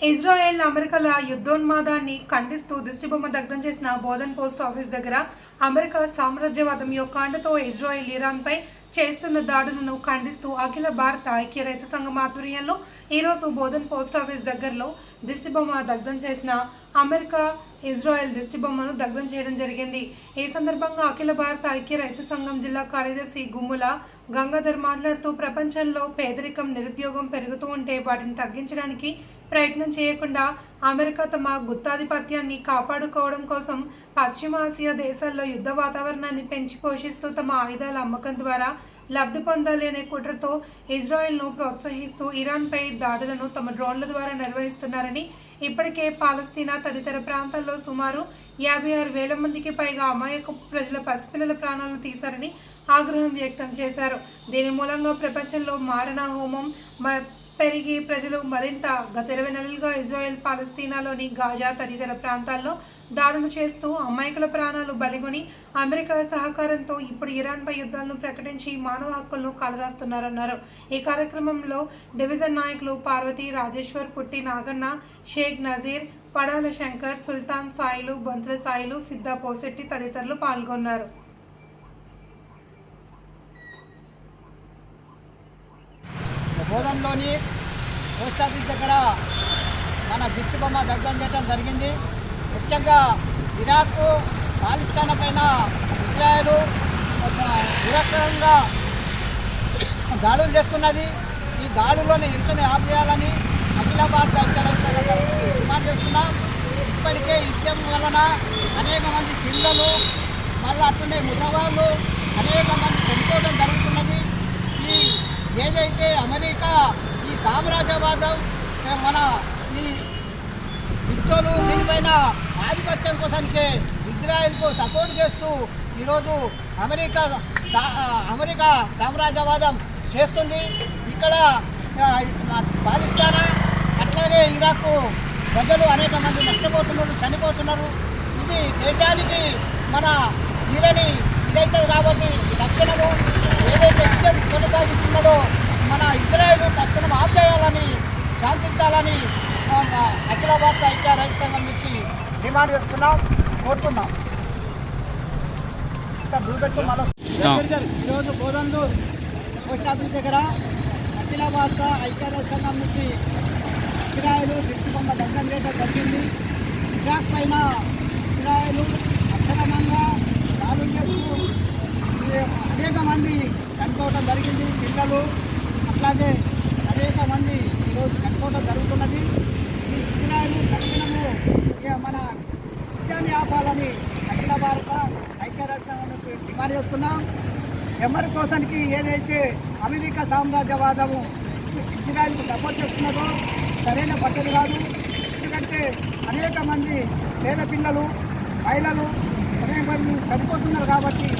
Israel అమెరికాల యుద్ధోన్మాదాన్ని ఖండిస్తూ దిష్టిబొమ్మ దగ్ధం చేసిన బోధన్ పోస్ట్ ఆఫీస్ దగ్గర అమెరికా సామ్రాజ్యవాదం యొక్క అండతో ఇజ్రాయెల్ ఇరాన్పై చేస్తున్న దాడులను ఖండిస్తూ అఖిల భారత ఐక్య రైతు సంఘం ఆధ్వర్యంలో ఈరోజు బోధన్ పోస్ట్ ఆఫీస్ దగ్గరలో దిష్టిబొమ్మ దగ్ధం చేసిన అమెరికా ఇజ్రాయెల్ దిష్టిబొమ్మను దగ్ధం చేయడం జరిగింది. ఈ సందర్భంగా అఖిల భారత ఐక్య రైతు సంఘం జిల్లా కార్యదర్శి గుమ్ముల గంగాధర్ మాట్లాడుతూ ప్రపంచంలో పేదరికం నిరుద్యోగం పెరుగుతూ ఉంటే వాటిని తగ్గించడానికి ప్రయత్నం చేయకుండా అమెరికా తమ గుత్తాధిపత్యాన్ని కాపాడుకోవడం కోసం పశ్చిమ ఆసియా దేశాల్లో యుద్ధ వాతావరణాన్ని పెంచి పోషిస్తూ తమ ఆయుధాల అమ్మకం ద్వారా లబ్ధి పొందాలి అనే కుట్రతో ఇజ్రాయెల్ను ప్రోత్సహిస్తూ ఇరాన్పై దాడులను తమ డ్రోన్ల ద్వారా నిర్వహిస్తున్నారని ఇప్పటికే పాలస్తీనా తదితర ప్రాంతాల్లో సుమారు యాభై ఆరు వేల మందికి పైగా అమాయక ప్రజల పసిపిల్లల ప్రాణాలను తీశారని ఆగ్రహం వ్యక్తం చేశారు. దీని మూలంగా ప్రపంచంలో మారణ హోమం పెరిగి ప్రజలు మరింత గత ఇరవై నెలలుగా ఇజ్రాయెల్ పాలస్తీనాలోని గాజా తదితర ప్రాంతాల్లో దాడులు చేస్తూ అమాయకుల ప్రాణాలు బలిగొని అమెరికా సహకారంతో ఇప్పుడు ఇరాన్పై యుద్ధాలను ప్రకటించి మానవ హక్కులను కలరాస్తున్నారన్నారు. ఈ కార్యక్రమంలో డివిజన్ నాయకులు పార్వతి రాజేశ్వర్ పుట్టి నాగన్న షేక్ నజీర్ పడాల శంకర్ సుల్తాన్ సాయిలు బొంతుల సాయిలు సిద్ధా పోసెట్టి తదితరులు పాల్గొన్నారు. గోదంలోని పోస్ట్ ఆఫీస్ దగ్గర మన దిష్టి బొమ్మ దగ్ధం చేయడం జరిగింది. ముఖ్యంగా ఇరాక్ పాకిస్తాన్ పైన ఇజ్రాయెల్ నిరక్షరంగా దాడులు చేస్తున్నది. ఈ దాడులను ఇంటనే ఆపేయాలని అఖిల భారత డిమాండ్ చేస్తున్నాం. ఇప్పటికే యుద్ధం వలన అనేక మంది పిల్లలు మళ్ళీ అట్లనే ముసవాళ్ళు అనేక మంది చనిపోవడం జరుగుతున్నది. ఈ ఏదైతే అమెరికా ఈ సామ్రాజ్యవాదం మన ఈ యుద్ధాలు దీనిపైన ఆధిపత్యం కోసానికి ఇజ్రాయెల్కు సపోర్ట్ చేస్తూ ఈరోజు అమెరికా అమెరికా సామ్రాజ్యవాదం చేస్తుంది. ఇక్కడ ఆ, పాలిస్తానా అట్లాగే ఇరాక్ ప్రజలు అనేక మంది నష్టపోతున్నారు చనిపోతున్నారు. ఇది దేశానికి మన వీరని ఇదైతే కాబట్టి రక్షణము ఏదైతే యుద్ధం కొనసాగిస్తున్నాడో మన ఇజ్రాయెల్ తక్షణం ఆఫ్ చేయాలని మా అఖిల భారత ఐక్య రైతు సంఘం నుంచి డిమాండ్ చేస్తున్నాం కోరుతున్నాం. సార్ ఈరోజు బోధందూర్ పోస్ట్ ఆఫీస్ దగ్గర అఖిల భారత ఐక్య రైతు సంఘం నుంచి ఇజ్రాయెల్ దిక్కుబొమ్మ దగ్ధం చేయడం జరిగింది. ఇరాక్ పైన ఇజ్రాయెల్ అక్షరమంగా ఈ అనేక మంది చనిపోవడం జరిగింది. పిల్లలు మంది ఈరోజు జరుగుతున్నది. ఈ ఇజ్రాయెల్ తక్షణము మన విషయాన్ని ఆపాలని అఖిల భారత ఐక్యరాజ్యం డిమాండ్ చేస్తున్నాం. ఎవరి కోసానికి ఏదైతే అమెరికా సామ్రాజ్యవాదము ఇజ్రాయెల్కు సపోర్ట్ చేస్తున్నదో సరైన పద్ధతి కాదు. ఎందుకంటే అనేక మంది పేద పిల్లలు మహిళలు అనేక మంది చనిపోతున్నారు కాబట్టి